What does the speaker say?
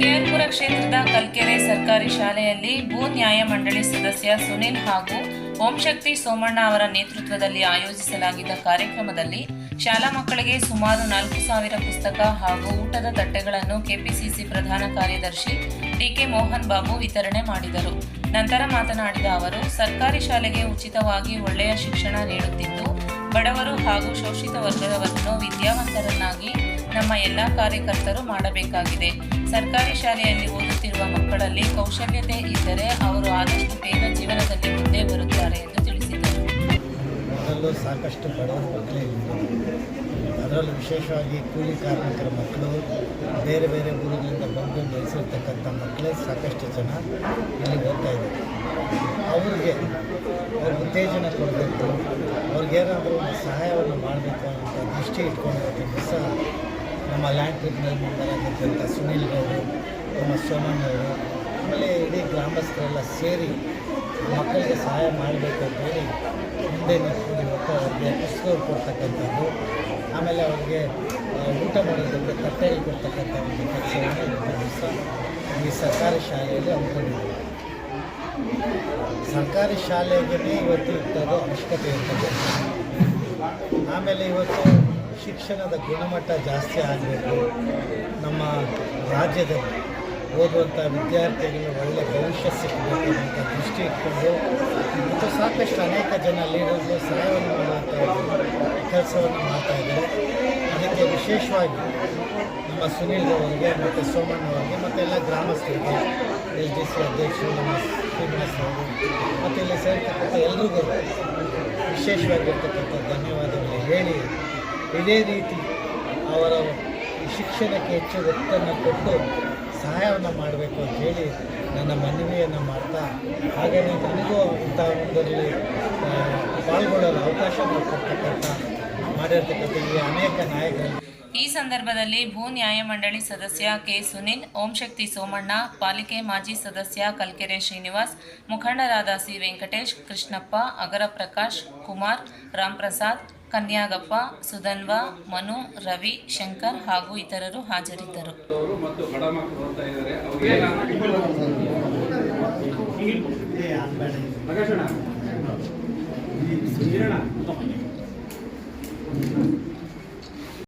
ಕೆಆರ್ಪುರ ಕ್ಷೇತ್ರದ ಕಲ್ಕೆರೆ ಸರ್ಕಾರಿ ಶಾಲೆಯಲ್ಲಿ ಭೂ ನ್ಯಾಯ ಮಂಡಳಿ ಸದಸ್ಯ ಸುನಿಲ್ ಹಾಗೂ ಓಂಶಕ್ತಿ ಸೋಮಣ್ಣ ಅವರ ನೇತೃತ್ವದಲ್ಲಿ ಆಯೋಜಿಸಲಾಗಿದ್ದ ಕಾರ್ಯಕ್ರಮದಲ್ಲಿ ಶಾಲಾ ಮಕ್ಕಳಿಗೆ ಸುಮಾರು ನಾಲ್ಕು ಸಾವಿರ ಪುಸ್ತಕ ಹಾಗೂ ಊಟದ ತಟ್ಟೆಗಳನ್ನು ಕೆಪಿಸಿಸಿ ಪ್ರಧಾನ ಕಾರ್ಯದರ್ಶಿ ಡಿಕೆ ಮೋಹನ್ ಬಾಬು ವಿತರಣೆ ಮಾಡಿದರು. ನಂತರ ಮಾತನಾಡಿದ ಅವರು, ಸರ್ಕಾರಿ ಶಾಲೆಗೆ ಉಚಿತವಾಗಿ ಒಳ್ಳೆಯ ಶಿಕ್ಷಣ ನೀಡುತ್ತಿದ್ದು ಬಡವರು ಹಾಗೂ ಶೋಷಿತ ವರ್ಗದವರನ್ನು ವಿದ್ಯಾವಂತರನ್ನಾಗಿ ನಮ್ಮ ಎಲ್ಲ ಕಾರ್ಯಕರ್ತರು ಮಾಡಬೇಕಾಗಿದೆ. ಸರ್ಕಾರಿ ಶಾಲೆಯಲ್ಲಿ ಓದುತ್ತಿರುವ ಮಕ್ಕಳಲ್ಲಿ ಕೌಶಲ್ಯತೆ ಇದ್ದರೆ ಅವರು ಆದಷ್ಟು ಬೇಗ ಜೀವನದಲ್ಲಿ ಮುಂದೆ ಬರುತ್ತಾರೆ ಎಂದು ತಿಳಿಸಿದರು. ಸಾಕಷ್ಟು ಬಡವರ ಮಕ್ಕಳೇ ಅದರಲ್ಲೂ ವಿಶೇಷವಾಗಿ ಕೂಲಿ ಕಾರ್ಮಿಕರ ಮಕ್ಕಳು ಬೇರೆ ಬೇರೆ ಊರುಗಳಿಂದ ಬಂದು ನೆಲೆಸಿರ್ತಕ್ಕಂಥ ಮಕ್ಕಳೇ ಸಾಕಷ್ಟು ಜನ ಇಲ್ಲಿ ಓದ್ತಾ ಇದ್ದಾರೆ. ಅವ್ರಿಗೆ ಅವ್ರ ಉತ್ತೇಜನ ಕೊಡಬೇಕು. ಒಂದು ಸಹಾಯವನ್ನು ಮಾಡಬೇಕು ಅಂತ ದೃಷ್ಟಿ ಇಟ್ಕೊಂಡಿರೋದನ್ನು ಸಹ ನಮ್ಮ ಲ್ಯಾಂಡ್ ಟ್ರಿಬ್ಯುನಲ್ ಮೆಂಬರ್ ಆಗಿದ್ದಂಥ ಸುನೀಲ್ ಗೌಡರು ನಮ್ಮ ಸೋಮಣ್ಣ ಅವರು, ಆಮೇಲೆ ಇಡೀ ಗ್ರಾಮಸ್ಥರೆಲ್ಲ ಸೇರಿ ಮಕ್ಕಳಿಗೆ ಸಹಾಯ ಮಾಡಬೇಕು ಅಂತೇಳಿ ಮುಂದೆ ನಿಂತ್ಕೊಂಡು ಇವತ್ತು ಅವ್ರಿಗೆ ಪುಸ್ತಕ ಕೊಡ್ತಕ್ಕಂಥದ್ದು, ಆಮೇಲೆ ಅವ್ರಿಗೆ ಊಟ ಮಾಡೋದಕ್ಕೆ ತಟ್ಟೆಯಲ್ಲಿ ಕೊಡ್ತಕ್ಕಂಥ ಒಂದು ಕೆಲಸವನ್ನು ಈ ಸರ್ಕಾರಿ ಶಾಲೆಯಲ್ಲಿ ಹಮ್ಮಿಕೊಂಡಿದ್ದೀವಿ ಸರ್ಕಾರಿ ಶಾಲೆಗೆ ಇವತ್ತು ಇರ್ತದೋ ಅವಶ್ಯಕತೆ ಇರ್ತದೆ. ಆಮೇಲೆ ಇವತ್ತು ಶಿಕ್ಷಣದ ಗುಣಮಟ್ಟ ಜಾಸ್ತಿ ಆಗಬೇಕು. ನಮ್ಮ ರಾಜ್ಯದಲ್ಲಿ ಓದುವಂಥ ವಿದ್ಯಾರ್ಥಿಗಳು ಒಳ್ಳೆಯ ಭವಿಷ್ಯ ಸಿಗಬೇಕು ಅಂತ ದೃಷ್ಟಿ ಇಟ್ಕೊಂಡು ಮತ್ತು ಸಾಕಷ್ಟು ಅನೇಕ ಜನ ಲೀಡರ್ಗಳು ಸಹಾಯವನ್ನು ಮಾಡುವಂಥ ಕೆಲಸವನ್ನು ಮಾಡ್ತಾ ಅದಕ್ಕೆ ವಿಶೇಷವಾಗಿ ನಮ್ಮ ಸುನೀಲ್ ಅವರಿಗೆ ಮತ್ತು ಸೋಮಣ್ಣ ಅವರಿಗೆ ಮತ್ತು ಎಲ್ಲ ಗ್ರಾಮಸ್ಥರಿಗೆ ಎಲ್ ಡಿ ಸಿ ಅಧ್ಯಕ್ಷರು, ನಮ್ಮ ಮತ್ತು ಇಲ್ಲಿ ಸೇರ್ತಕ್ಕಂಥ ಎಲ್ರಿಗೂ ವಿಶೇಷವಾಗಿರ್ತಕ್ಕಂಥ ಧನ್ಯವಾದಗಳು. ಹೇಳಿ, ಇದೇ ರೀತಿ ಅವರ ಶಿಕ್ಷಣಕ್ಕೆ ಹೆಚ್ಚು ಒತ್ತನ್ನು ಕೊಟ್ಟು ಸಹಾಯವನ್ನು ಮಾಡಬೇಕು ಅಂತ ಹೇಳಿ ನನ್ನ ಮನವಿಯನ್ನು ಮಾಡ್ತಾ, ಹಾಗೆಯೇ ನನಗೂ ಇಂಥ ಒಂದರಲ್ಲಿ ಪಾಲ್ಗೊಳ್ಳಲು ಅವಕಾಶ ಮಾಡಿಕೊಡ್ತಕ್ಕಂಥ ಮಾಡಿರ್ತಕ್ಕಂಥ ಈ ಅನೇಕ ನಾಯಕರು ಈ ಸಂದರ್ಭದಲ್ಲಿ ಭೂ ನ್ಯಾಯಮಂಡಳಿ ಸದಸ್ಯ ಕೆ ಸುನಿಲ್ ಓಂಶಕ್ತಿ ಸೋಮಣ್ಣ ಪಾಲಿಕೆ ಮಾಜಿ ಸದಸ್ಯ ಕಲ್ಕೆರೆ ಶ್ರೀನಿವಾಸ್ ಮುಖಂಡರಾದ ಸಿ ವೆಂಕಟೇಶ್ ಕೃಷ್ಣಪ್ಪ ಅಗರ ಪ್ರಕಾಶ್ ಕುಮಾರ್ ರಾಮ್ಪ್ರಸಾದ್ ಕನ್ಯಾಗಪ್ಪ ಸುಧನ್ವ ಮನು ರವಿ ಶಂಕರ್ ಹಾಗೂ ಇತರರು ಹಾಜರಿದ್ದರು.